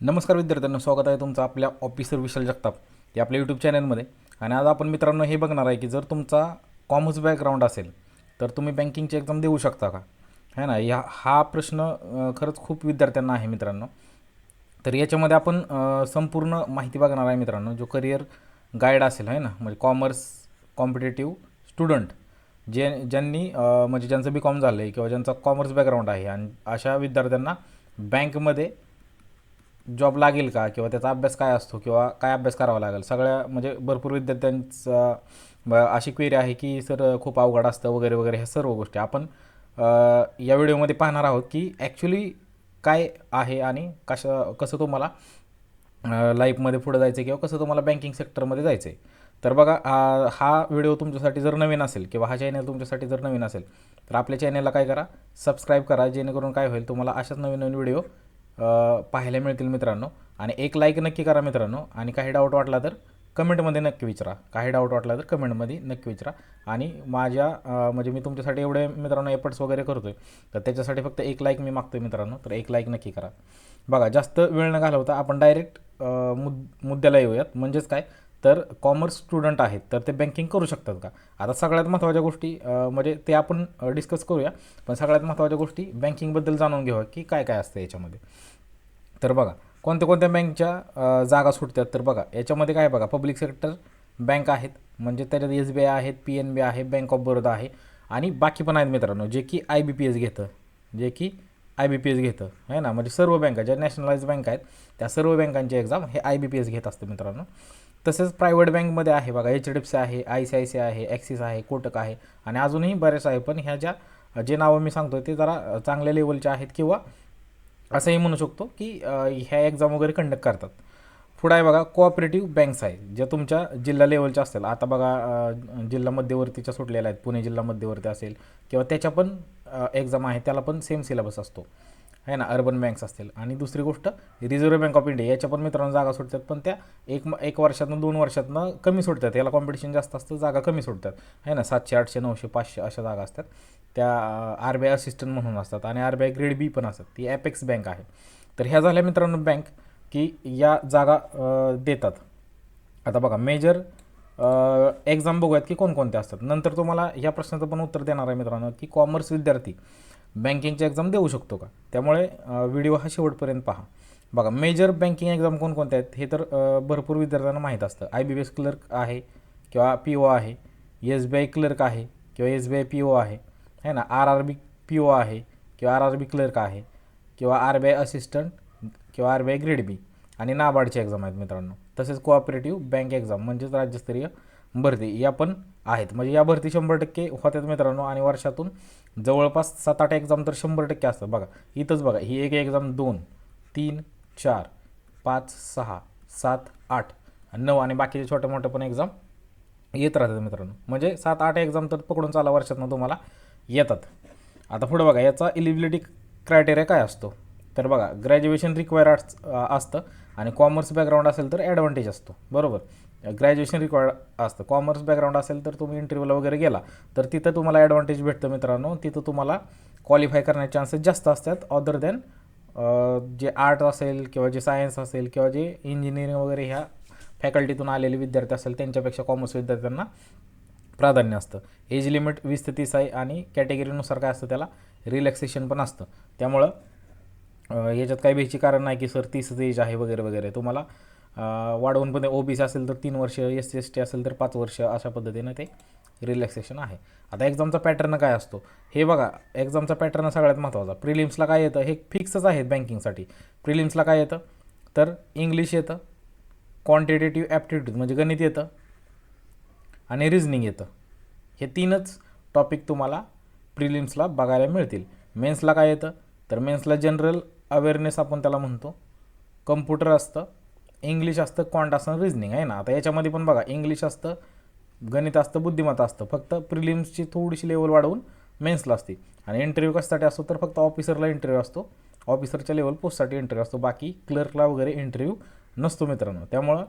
नमस्कार विद्यार्थ्यांना स्वागत आहे तुमचं आपल्या ऑफिसर विशाल जगताप या आपल्या यूट्यूब चॅनलमध्ये आणि आज आपण मित्रांनो हे बघणार आहे की जर तुमचा कॉमर्स बॅकग्राऊंड असेल तर तुम्ही बँकिंगची एक्झाम देऊ शकता का? है ना? या हा प्रश्न खरंच खूप विद्यार्थ्यांना आहे मित्रांनो. तर याच्यामध्ये आपण संपूर्ण माहिती बघणार आहे मित्रांनो जो करिअर गाईड असेल है ना? म्हणजे कॉमर्स कॉम्पिटेटिव्ह स्टुडंट जे ज्यांनी म्हणजे ज्यांचं बी कॉम झालं आहे किंवा ज्यांचा कॉमर्स बॅकग्राऊंड आहे आणि अशा विद्यार्थ्यांना बँकमध्ये जॉब लागेल का? किंवा त्याचा अभ्यास काय असतो? किंवा काय अभ्यास करावा लागेल? सगळ्या म्हणजे भरपूर विद्यार्थ्यांचा ब- अशी क्वेरी आहे की सर खूप अवघड असतं वगैरे वगैरे ह्या सर्व गोष्टी. आपण या व्हिडिओमध्ये पाहणार आहोत की ॲक्च्युली काय आहे आणि कशा कसं तुम्हाला लाईफमध्ये पुढे जायचं आहे किंवा कसं तुम्हाला बँकिंग सेक्टरमध्ये जायचं आहे तर बघा हा व्हिडिओ तुमच्यासाठी जर नवीन असेल किंवा हा चॅनल तुमच्यासाठी जर नवीन असेल तर आपल्या चॅनलला काय करा? सबस्क्राईब करा जेणेकरून काय होईल तुम्हाला अशाच नवीन नवीन व्हिडिओ पाहायला मिळतील मित्रांनो. आणि एक लाईक नक्की करा मित्रांनो. आणि काही डाऊट वाटला तर कमेंटमध्ये नक्की विचारा. काही डाऊट वाटला तर कमेंटमध्ये नक्की विचारा. आणि माझ्या म्हणजे मी तुमच्यासाठी एवढे मित्रांनो एफर्ट्स वगैरे करतो आहे तर त्याच्यासाठी फक्त एक लाईक मी मागतो मित्रांनो. तर एक लाईक नक्की करा. बघा जास्त वेळ न घालवता आपण डायरेक्ट मुद मुद्द्याला येऊयात. म्हणजेच काय? तर कॉमर्स स्टुडंट आहेत तर ते बँकिंग करू शकतात का? आता सगळ्यात महत्त्वाच्या गोष्टी म्हणजे ते आपण डिस्कस करूया पण सगळ्यात महत्त्वाच्या गोष्टी बँकिंगबद्दल जाणून घेऊया की काय काय असतं याच्यामध्ये. तर बघा कोणत्या कोणत्या बँकच्या जागा सुटतात तर बघा याच्यामध्ये काय बघा पब्लिक सेक्टर बँक आहेत म्हणजे त्याच्यात एस बी आय आहेत पी एन बी आहे बँक ऑफ बरोदा आहे आणि बाकी पण आहेत मित्रांनो जे की आय बी पी एस घेतं जे की आय बी पी एस घेतं आहे ना? म्हणजे सर्व बँका ज्या नॅशनलाइज बँक आहेत त्या सर्व बँकांची एक्झाम हे आय बी पी एस घेत असतं मित्रांनो. तसेच प्रायव्हेट बँकमध्ये आहे बघा एच डी एफ सी आहे I C I C I Axis आहे कोटक आहे आणि अजूनही बरेच आहे. पण ह्या ज्या जे नावं मी सांगतो ते जरा चांगल्या लेवलचे आहेत किंवा असंही म्हणू शकतो की ह्या एक्झाम वगैरे कंडक्ट करतात. पुढं आहे बघा कोऑपरेटिव्ह बँक्स आहे ज्या तुमच्या जिल्हा लेवलच्या असतील. आता बघा जिल्हा मध्यवर्तीच्या सुटलेल्या आहेत. पुणे जिल्हा मध्यवर्ती असेल किंवा त्याच्या पण एक्झाम आहे त्याला पण सेम सिलेबस असतो. आहे ना अर्बन बँक्स असतील. आणि दुसरी गोष्ट रिझर्व्ह बँक ऑफ इंडिया याच्या पण मित्रांनो जागा सुटतात पण त्या एक म- एक वर्षातनं दोन वर्षातनं कमी सुटतात. याला कॉम्पिटिशन जास्त असतं जागा कमी सुटतात. आहे ना सातशे आठशे नऊशे पाचशे अशा जागा असतात. त्या आर बी आय असिस्टंट म्हणून असतात आणि R B I grade B पण असतात. ती ॲपेक्स बँक आहे. तर ह्या झाल्या मित्रांनो बँक की या जागा देतात. आता बघा मेजर एक्झाम बघूयात की कोणकोणत्या असतात. नंतर तुम्हाला ह्या प्रश्नाचं पण उत्तर देणार आहे मित्रांनो की कॉमर्स विद्यार्थी. बँकिंगची एक्झाम देऊ शकतो का? त्यामुळे व्हिडिओ हा शेवटपर्यंत पहा. बघा मेजर बँकिंग एक्झाम कोणकोणत्या आहेत? हे तर भरपूर विद्यार्थ्यांना माहीत असतं. I B P S clerk आहे किंवा पी ओ आहे एस बी आय क्लर्क आहे किंवा S B I P O आहे है ना? R R B P O आहे किंवा आर आर बी क्लर्क आहे किंवा आर बी आय असिस्टंट किंवा R B I grade B आणि नाबार्डची एक्झाम आहेत मित्रांनो. तसेच कोऑपरेटिव्ह बँक एक्झाम म्हणजेच राज्यस्तरीय भरती या पण आहेत. म्हणजे या भरती शंभर टक्के होत्यात मित्रांनो आणि वर्षातून जवळपास सात आठ एक्झाम तर शंभर टक्के असतात. बघा इथंच बघा ही एक एक्झाम दोन तीन चार पाच सहा सात आठ आणि नऊ आणि बाकीचे छोटे मोठे पण एक्झाम येत राहतात मित्रांनो. म्हणजे सात आठ एक्झाम तर पकडून चाला वर्षातनं तुम्हाला येतात. आता पुढं बघा याचा एलिबिलिटी क्रायटेरिया काय असतो? तर बघा ग्रॅज्युएशन रिक्वायर असतं आणि कॉमर्स बॅकग्राऊंड असेल तर ॲडव्हान्टेज असतो. बरोबर? ग्रॅज्युएशन रिक्वायर्ड असतं. कॉमर्स बॅकग्राऊंड असेल तर तुम्ही इंटरव्ह्यूला वगैरे गेला तर तिथं तुम्हाला ॲडव्हान्टेज भेटतं मित्रांनो. तिथं तुम्हाला क्वालिफाय करण्याचे चान्सेस जास्त असतात अदर दॅन जे आर्ट असेल किंवा जे सायन्स असेल किंवा जे इंजिनिअरिंग वगैरे ह्या फॅकल्टीतून आलेले विद्यार्थी असेल त्यांच्यापेक्षा कॉमर्स विद्यार्थ्यांना प्राधान्य असतं. एज लिमिट वीस ते तीस आहे आणि कॅटेगरीनुसार काय असतं त्याला? रिलॅक्सेशन पण असतं. त्यामुळं याच्यात काही भीची कारण नाही की सर तीसच एज आहे वगैरे वगैरे. तुम्हाला वाढवून पण ओ बी सी असेल तर तीन वर्ष एस सी एस टी असेल तर पाच वर्ष अशा पद्धतीनं ते रिलॅक्सेशन आहे. आता एक्झामचा पॅटर्न काय असतो? हे बघा एक्झामचा पॅटर्न सगळ्यात महत्त्वाचा प्रिलिम्सला काय येतं? हे फिक्सच आहेत बँकिंगसाठी प्रिलिम्सला काय येतं? तर इंग्लिश येतं क्वांटिटेटिव्ह ॲप्टिट्यूड म्हणजे गणित येतं आणि रिझनिंग येतं. हे तीनच टॉपिक तुम्हाला प्रिलिम्सला बघायला मिळतील. मेन्सला काय येतं? तर मेन्सला जनरल अवेअरनेस आपण त्याला म्हणतो. कम्प्युटर असतं इंग्लिश असतं क्वांट असतं रिझनिंग आहे ना? आता याच्यामध्ये पण बघा इंग्लिश असतं गणित असतं बुद्धिमत्ता असतं. फक्त प्रिलिम्सची थोडीशी लेवल वाढवून मेन्सला असते. आणि इंटरव्ह्यू कशासाठी असतो? तर फक्त ऑफिसरला इंटरव्ह्यू असतो. ऑफिसरच्या लेवल पोस्टसाठी इंटरव्ह्यू असतो. बाकी क्लर्कला वगैरे इंटरव्ह्यू नसतो मित्रांनो. त्यामुळं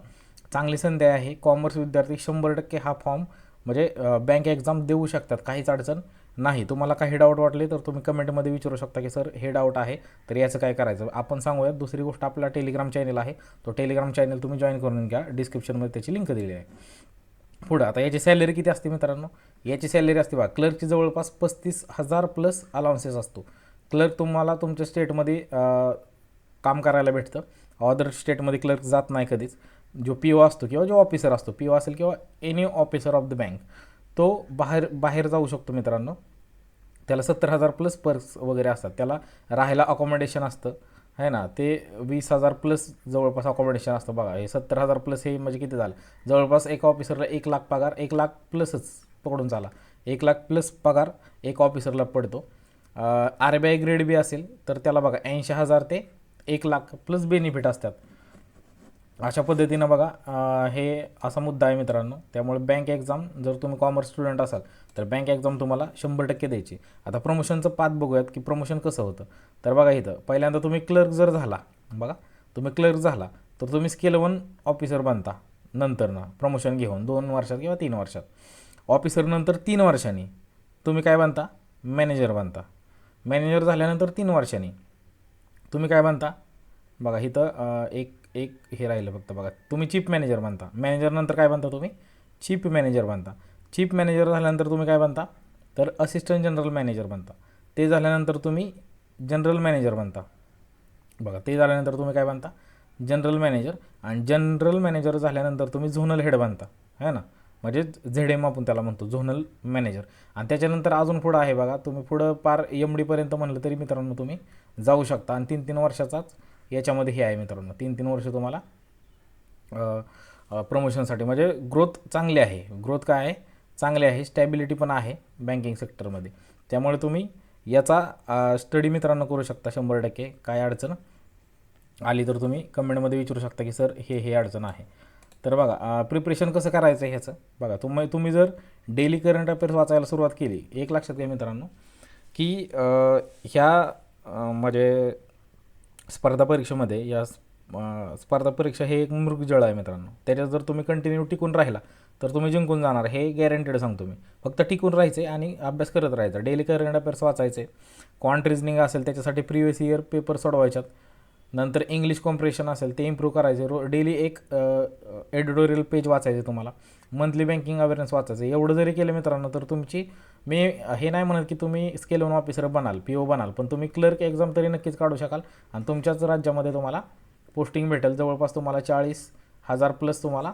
चांगली संधी आहे. कॉमर्स विद्यार्थी शंभर टक्के हा फॉर्म म्हणजे बँक एक्झाम देऊ शकतात. काहीच अडचण नाही. तुम्हाला काही डाऊट वाटले तर तुम्ही कमेंटमध्ये विचारू शकता की सर हे डाऊट आहे तर याचं काय करायचं? आपण सांगूयात दुसरी गोष्ट आपला टेलिग्राम चॅनल आहे. तो टेलिग्राम चॅनल तुम्ही जॉईन करून घ्या. डिस्क्रिप्शनमध्ये त्याची लिंक दिली आहे. पुढं आता याची सॅलरी किती असते मित्रांनो? याची सॅलरी असते बघा. क्लर्कची जवळपास पस्तीस हजार प्लस अलाउन्सेस असतो. क्लर्क तुम्हाला तुमच्या स्टेटमध्ये काम करायला भेटतं. अदर स्टेटमध्ये क्लर्क जात नाही कधीच. जो पी ओ असतो किंवा जो ऑफिसर असतो पी ओ असेल किंवा any officer of the bank तो बाहेर बाहेर जाऊ शकतो मित्रांनो. त्याला सत्तर हजार प्लस पर्स वगैरे असतात. त्याला राहायला अकॉमोडेशन असतं. आहे ना? ते वीस हजार प्लस जवळपास अकोमोडेशन असतं बघा. हे सत्तर हजार प्लस हे म्हणजे किती झालं? जवळपास एका ऑफिसरला एक लाख पगार एक लाख प्लसच पकडून चाला एक लाख प्लस पगार एक ऑफिसरला पडतो. R B I grade B असेल तर त्याला बघा ऐंशी हजार ते एक लाख प्लस बेनिफिट असतात. अशा पद्धतीनं बघा हे असा मुद्दा आहे मित्रांनो. त्यामुळे बँक एक्झाम जर तुम्ही कॉमर्स स्टुडंट असाल तर बँक एक्झाम तुम्हाला शंभर टक्के द्यायची. आता प्रमोशनचं पात बघूयात की प्रमोशन कसं होतं. तर बघा इथं पहिल्यांदा तुम्ही क्लर्क जर झाला बघा तुम्ही क्लर्क झाला तर तुम्ही स्केल वन ऑफिसर बनता नंतर ना प्रमोशन घेऊन दोन वर्षात किंवा तीन वर्षात. ऑफिसर नंतर तीन वर्षांनी तुम्ही काय बनता? मॅनेजर बनता. मॅनेजर झाल्यानंतर तीन वर्षांनी तुम्ही काय बनता? बघा इथं एक एक हे राहिलं फक्त बघा. तुम्ही चीफ मॅनेजर बनता. मॅनेजरनंतर काय बनता तुम्ही? चीफ मॅनेजर बनता. चीफ मॅनेजर झाल्यानंतर तुम्ही काय बनता? तर असिस्टंट जनरल मॅनेजर बनता. ते झाल्यानंतर तुम्ही जनरल मॅनेजर बनता. बघा ते झाल्यानंतर तुम्ही काय बनता? जनरल मॅनेजर आणि जनरल मॅनेजर झाल्यानंतर तुम्ही झोनल हेड बनता. है ना? म्हणजे झेड एम आपण त्याला म्हणतो झोनल मॅनेजर आणि त्याच्यानंतर अजून पुढं आहे बघा तुम्ही पुढं पार एम डीपर्यंत म्हणलं तरी मित्रांनो तुम्ही जाऊ शकता. आणि तीन तीन वर्षाचाच याच्यामध्ये हे आहे मित्रांनो. तीन तीन वर्ष तुम्हाला प्रमोशनसाठी म्हणजे ग्रोथ चांगली आहे. ग्रोथ काय आहे? चांगली आहे. स्टॅबिलिटी पण आहे बँकिंग सेक्टरमध्ये त्यामुळे तुम्ही याचा स्टडी मित्रांनो करू शकता शंभर टक्के. काय अडचण आली तर तुम्ही कमेंटमध्ये विचारू शकता की सर हे हे अडचण आहे. तर बघा प्रिपरेशन कसं करायचं आहे ह्याचं? बघा तुम्ही तुम्ही जर डेली करंट अफेअर्स वाचायला सुरुवात केली एक लक्षात घ्या मित्रांनो की ह्या म्हणजे स्पर्धा परीक्षेमध्ये या स्पर्धा परीक्षा हे एक मृगजळ आहे मित्रांनो. त्याच्यात जर तुम्ही कंटिन्यू टिकून राहिला तर तुम्ही जिंकून जाणार हे गॅरंटेड सांगतो मी. फक्त टिकून राहायचे आणि अभ्यास करत राहायचा. डेली करंट अफेअर्स वाचायचे. क्वांट रिजनिंग असेल त्याच्यासाठी प्रिव्हियस इयर पेपर सोडवायच्यात. नंतर इंग्लिश कॉम्प्रेशन असेल ते इम्प्रूव्ह करायचे. रो डेली एक एडिटोरियल पेज वाचायचे तुम्हाला. मंथली बँकिंग अवेअरनेस वाचायचं. एवढं जरी केलं मित्रांनो तर तुमची मी हे नाही म्हणत की तुम्ही स्केल वन ऑफिसर बनाल पी ओ बनाल पण तुम्ही क्लर्क एक्झाम तरी नक्कीच काढू शकाल. आणि तुमच्याच राज्यामध्ये तुम्हाला पोस्टिंग भेटेल. जवळपास तुम्हाला चाळीस हजार प्लस तुम्हाला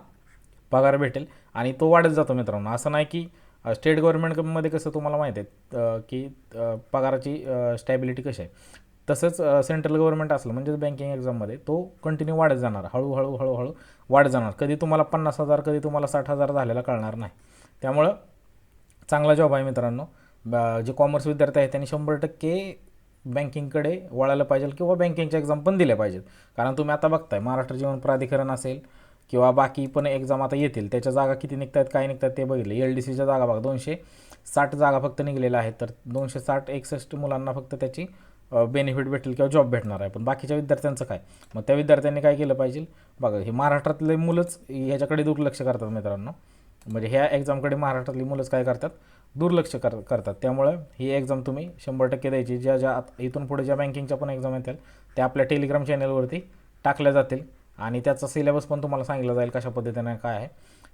पगार भेटेल. आणि तो वाढत जातो मित्रांनो. असं नाही की स्टेट गव्हर्नमेंटमध्ये कसं तुम्हाला माहीत आहे की पगाराची स्टॅबिलिटी कशी आहे. तसंच सेंट्रल गव्हर्नमेंट असलं म्हणजेच बँकिंग एक्झाममध्ये तो कंटिन्यू वाढत जाणार. हळूहळू हळूहळू वाढत जाणार. कधी तुम्हाला पन्नास हजार कधी तुम्हाला साठ हजार झालेला कळणार नाही. त्यामुळं चांगला जॉब आहे मित्रांनो. ब- जे कॉमर्स विद्यार्थी आहेत त्यांनी शंभर टक्के बँकिंगकडे वळायला पाहिजे किंवा बँकिंगच्या एक्झाम पण दिल्या पाहिजेत. कारण तुम्ही आता बघताय महाराष्ट्र जीवन प्राधिकरण असेल किंवा बाकी पण एक्झाम आता येतील त्याच्या जागा किती निघतात काय निघतात ते बघितले. एल डी सीच्या जागा बघा दोनशे साठ जागा फक्त निघलेल्या आहेत तर दोनशे साठ एकसष्ट मुलांना फक्त त्याची बेनिफिट भेटेल किंवा जॉब भेटणार आहे. पण बाकीच्या विद्यार्थ्यांचं काय? मग त्या विद्यार्थ्यांनी काय केलं पाहिजे? बघा हे महाराष्ट्रातले मुलंच ह्याच्याकडे दुर्लक्ष करतात मित्रांनो. म्हणजे ह्या एक्झामकडे महाराष्ट्रातली मुलंच काय करतात? दुर्लक्ष कर करतात. त्यामुळं ही एक्झाम तुम्ही शंभर टक्के द्यायची. ज्या ज्या आत- इथून पुढे ज्या बँकिंगच्या पण एक्झाम येतील त्या आपल्या टेलिग्राम चॅनलवरती टाकल्या जातील. आणि त्याचा सिलेबस पण तुम्हाला सांगितलं जाईल कशा पद्धतीने काय आहे.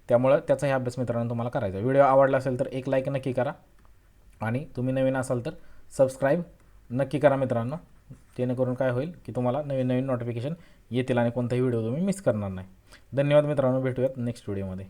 त्यामुळं त्याचाही अभ्यास मित्रांनो तुम्हाला करायचा व्हिडिओ आवडला असेल तर एक लाईक नक्की करा. आणि तुम्ही नवीन असाल तर सबस्क्राईब नक्की करा मित्रांनो. जेणेकरून काय होईल की तुम्हाला नवीन नवीन नोटिफिकेशन येतील आणि कोणताही व्हिडिओ तुम्ही मिस करणार नाही. धन्यवाद मित्रांनो. भेटूयात नेक्स्ट व्हिडिओमध्ये